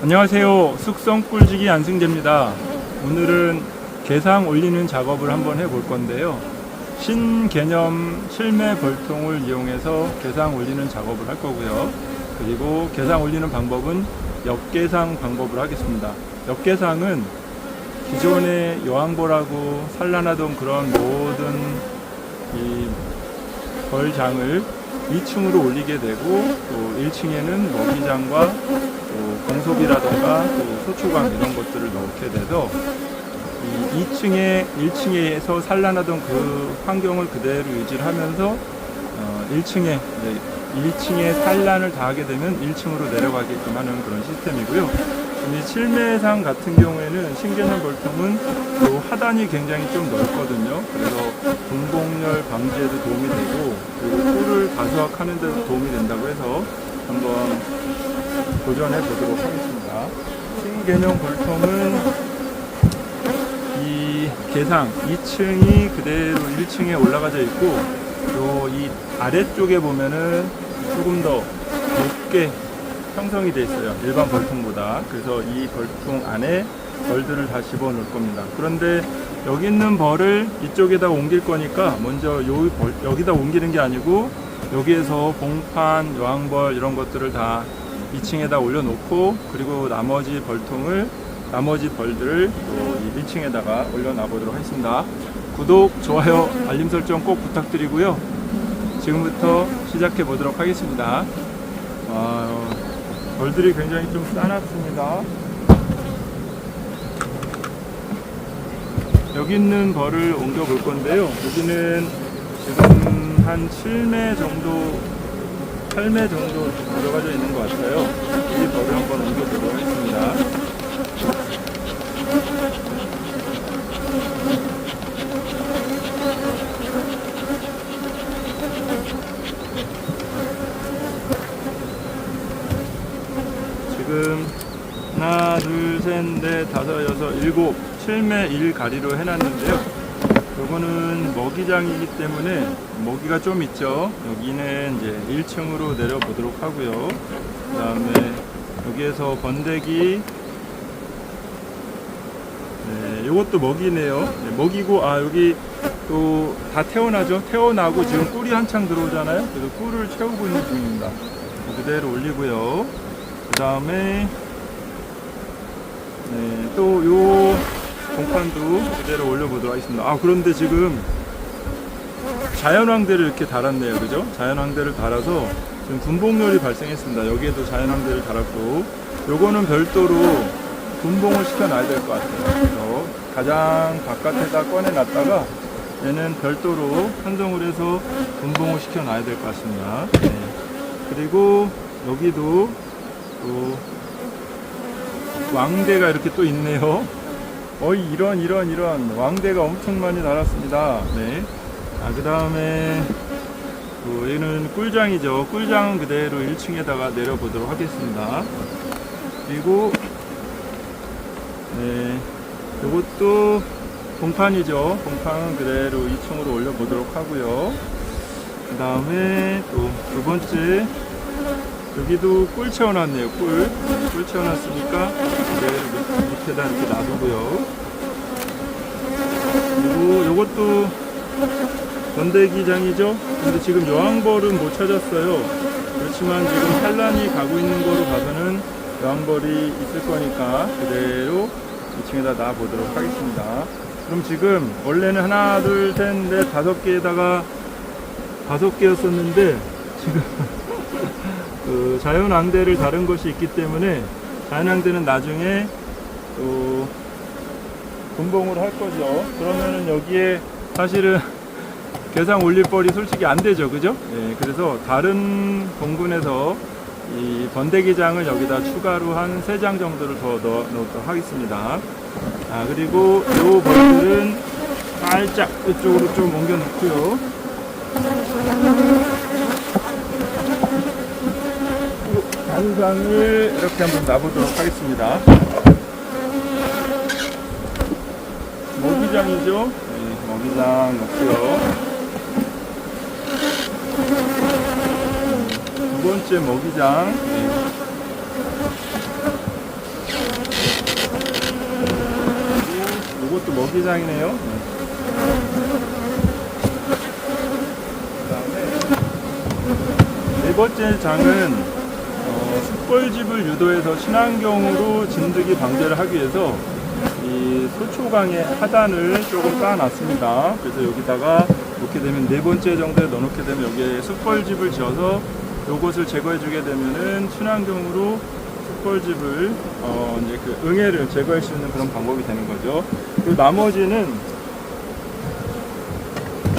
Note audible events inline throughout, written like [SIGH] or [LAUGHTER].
안녕하세요. 숙성 꿀지기 안승재입니다. 오늘은 개상 올리는 작업을 한번 해볼 건데요. 신개념 실매 벌통을 이용해서 개상 올리는 작업을 할 거고요. 그리고 개상 올리는 방법은 역개상 방법을 하겠습니다. 역개상은 기존의 여왕벌하고 산란하던 그런 모든 이 벌장을 2층으로 올리게 되고 또 1층에는 먹이장과 또 공소비라던가 또 소초강 이런 것들을 넣게 돼서 이 2층에 1층에서 산란하던 그 환경을 그대로 유지를 하면서 어 1층에 1층에 산란을 다 하게 되면 1층으로 내려가게끔 하는 그런 시스템이고요. 이 칠매상 같은 경우에는 신개념 벌통은 요 하단이 굉장히 좀 넓거든요. 그래서 분봉열 방지에도 도움이 되고 그리고 꿀을 가수확하는 데도 도움이 된다고 해서 한번 도전해 보도록 하겠습니다. 신개념 벌통은 이 개상 2층이 그대로 1층에 올라가져 있고 요이 아래쪽에 보면은 조금 더 높게 형성이 되어 있어요. 일반 벌통보다. 그래서 이 벌통 안에 벌들을 다 집어 넣을 겁니다. 그런데 여기 있는 벌을 이쪽에다 옮길 거니까 먼저 요 벌, 여기다 옮기는 게 아니고 여기에서 봉판, 여왕벌 이런 것들을 다 2층에다 올려놓고 그리고 나머지 벌통을 나머지 벌들을 또 1층에다가 올려놔 보도록 하겠습니다. 구독, 좋아요, 알림 설정 꼭 부탁드리고요. 지금부터 시작해 보도록 하겠습니다. 아, 벌들이 굉장히 좀 싸놨습니다. 여기 있는 벌을 옮겨 볼 건데요. 여기는 지금 한 7매 정도, 8매 정도 들어가져 있는 것 같아요. 이 벌을 한번 옮겨 보도록 하겠습니다. 지금 하나, 둘, 셋, 넷, 다섯, 여섯, 일곱, 칠매 일 가리로 해놨는데요. 요거는 먹이장이기 때문에 먹이가 좀 있죠. 여기는 이제 1층으로 내려 보도록 하고요. 그 다음에 여기에서 번데기, 네, 요것도 먹이네요. 네, 먹이고, 아, 여기 또 다 태어나죠. 태어나고 지금 꿀이 한창 들어오잖아요. 그래서 꿀을 채우고 있는 중입니다. 그대로 올리고요. 그 다음에 네, 또요 공판도 그대로 올려보도록 하겠습니다. 아 그런데 지금 자연황대를 이렇게 달았네요, 그죠? 자연황대를 달아서 지금 분봉열이 발생했습니다. 여기에도 자연황대를 달았고, 요거는 별도로 분봉을 시켜놔야 될 것 같아요. 그래서 가장 바깥에다 꺼내놨다가 얘는 별도로 한정을 해서 분봉을 시켜놔야 될 것 같습니다. 네. 그리고 여기도 또 왕대가 이렇게 또 있네요. 어이 이런 이런 이런 왕대가 엄청 많이 달았습니다. 네. 아, 그 다음에 또 얘는 꿀장이죠. 꿀장은 그대로 1층에다가 내려보도록 하겠습니다. 그리고 네. 요것도 봉판이죠. 봉판은 그대로 2층으로 올려보도록 하고요. 그 다음에 또 두 번째 여기도 꿀 채워놨네요. 꿀. 꿀 채워놨으니까 그대로 밑- 밑에다 이렇게 놔두고요. 그리고 요것도 번데기장이죠. 근데 지금 여왕벌은 못 찾았어요. 그렇지만 지금 산란이 가고 있는 거로 봐서는 여왕벌이 있을 거니까 그대로 2층에다 놔보도록 하겠습니다. 그럼 지금 원래는 하나, 둘, 셋, 넷, 다섯 개에다가 다섯 개였었는데 지금 그 자연왕대를 다른 것이 있기 때문에 자연왕대는 나중에 또 분봉을 할 거죠. 그러면은 여기에 사실은 개상 올릴 벌이 솔직히 안 되죠, 그죠? 예, 그래서 다른 공군에서 이 번데기장을 여기다 추가로 한세장 정도를 더 넣어 놓도록 하겠습니다. 아 그리고 요 벌들은 살짝 이쪽으로 좀 옮겨 놓고요. 단상을 이렇게 한번 놔보도록 하겠습니다. 먹이장이죠. 네, 먹이장 없고요. 두 번째 먹이장. 네. 이것도 먹이장이네요. 네. 그다음에 네 번째 장은 어, 숯벌집을 유도해서 친환경으로 진드기 방제를 하기 위해서 이 소초강의 하단을 조금 쌓아놨습니다. 그래서 여기다가 놓게 되면 네 번째 정도에 넣어놓게 되면 여기에 숯벌집을 지어서 요것을 제거해주게 되면은 친환경으로 숯벌집을 어 이제 그 응애를 제거할 수 있는 그런 방법이 되는 거죠. 그리고 나머지는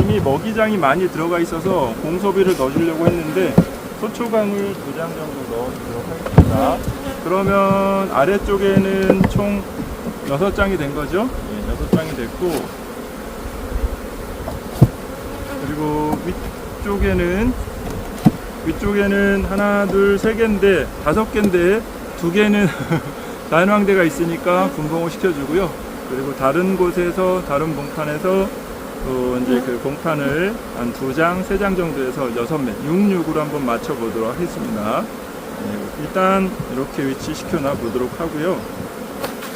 이미 먹이장이 많이 들어가 있어서 공소비를 넣어주려고 했는데 소초강을 두 장 정도 넣어주도록 하겠습니다. 그러면 아래쪽에는 총 6장이 된 거죠? 예, 6장이 됐고 그리고 위쪽에는 위쪽에는 하나 둘 세 개인데 다섯 개인데 두 개는 [LAUGHS] 자연황대가 있으니까 분봉을 시켜주고요. 그리고 다른 곳에서 다른 봉판에서 또 이제 그 봉판을 한 두 장, 세 장 정도에서 여섯 매, 66으로 한번 맞춰보도록 하겠습니다. 네, 일단 이렇게 위치시켜 놔 보도록 하고요.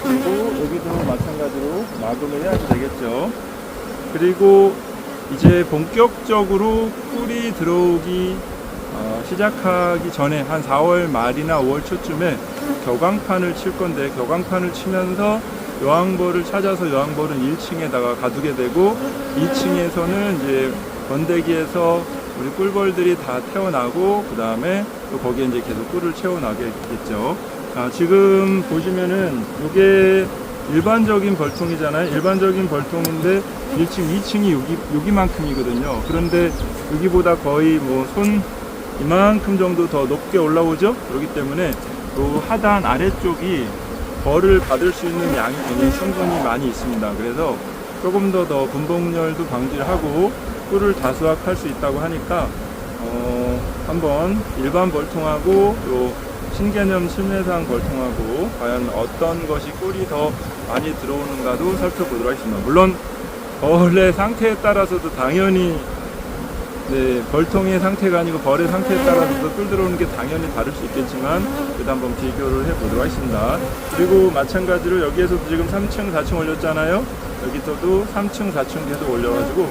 그리고 여기도 마찬가지로 마감을 해야지 되겠죠. 그리고 이제 본격적으로 꿀이 들어오기 어, 시작하기 전에 한 4월 말이나 5월 초쯤에 격앙판을 칠 건데 격앙판을 치면서 여왕벌을 찾아서 여왕벌은 1층에다가 가두게 되고 2층에서는 이제 번데기에서 우리 꿀벌들이 다 태어나고 그 다음에 또 거기에 이제 계속 꿀을 채워나겠죠. 아, 지금 보시면은 이게 일반적인 벌통이잖아요. 일반적인 벌통인데 1층, 2층이 여기, 여기만큼이거든요. 그런데 여기보다 거의 뭐 손 이만큼 정도 더 높게 올라오죠. 그렇기 때문에 그 하단 아래쪽이 벌을 받을 수 있는 양이 굉장히 충분히 많이 있습니다. 그래서 조금 더 더 분봉열도 방지를 하고 꿀을 다수확할 수 있다고 하니까 어, 한번 일반 벌통하고 요 신개념 실내상 벌통하고 과연 어떤 것이 꿀이 더 많이 들어오는가도 살펴보도록 하겠습니다. 물론 벌의 상태에 따라서도 당연히 네, 벌통의 상태가 아니고 벌의 상태에 따라서도 꿀 들어오는 게 당연히 다를 수 있겠지만 그래도 한번 비교를 해보도록 하겠습니다. 그리고 마찬가지로 여기에서도 지금 3층, 4층 올렸잖아요. 여기서도 3층, 4층 계속 올려가지고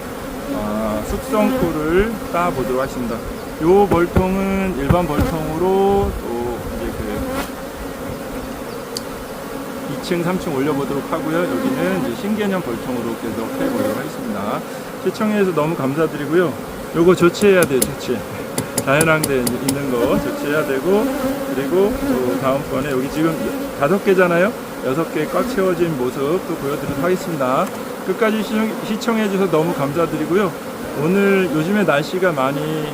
아, 숙성 꿀을 따보도록 하겠습니다. 요 벌통은 일반 벌통으로 또 이제 그 2층, 3층 올려보도록 하고요. 여기는 신개념 벌통으로 계속 해보도록 하겠습니다. 시청해주셔서 너무 감사드리고요. 요거 조치해야 돼요, 조치. 자연황대 있는 거 조치해야 되고, 그리고 또 다음번에 여기 지금 다섯 개잖아요? 여섯 개 꽉 채워진 모습 또 보여드리도록 하겠습니다. 끝까지 시청해주셔서 너무 감사드리고요. 오늘 요즘에 날씨가 많이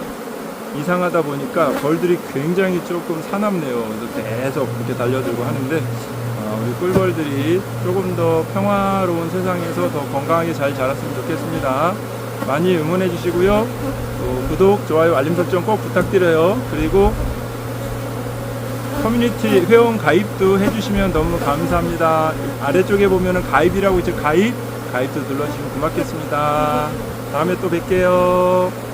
이상하다 보니까 벌들이 굉장히 조금 사납네요. 그래서 계속 이렇게 달려들고 하는데 아, 우리 꿀벌들이 조금 더 평화로운 세상에서 더 건강하게 잘 자랐으면 좋겠습니다. 많이 응원해 주시고요. 또 구독, 좋아요, 알림 설정 꼭 부탁드려요. 그리고 커뮤니티 회원 가입도 해주시면 너무 감사합니다. 아래쪽에 보면은 가입이라고 있죠. 가입, 가입도 눌러주시면 고맙겠습니다. 다음에 또 뵐게요.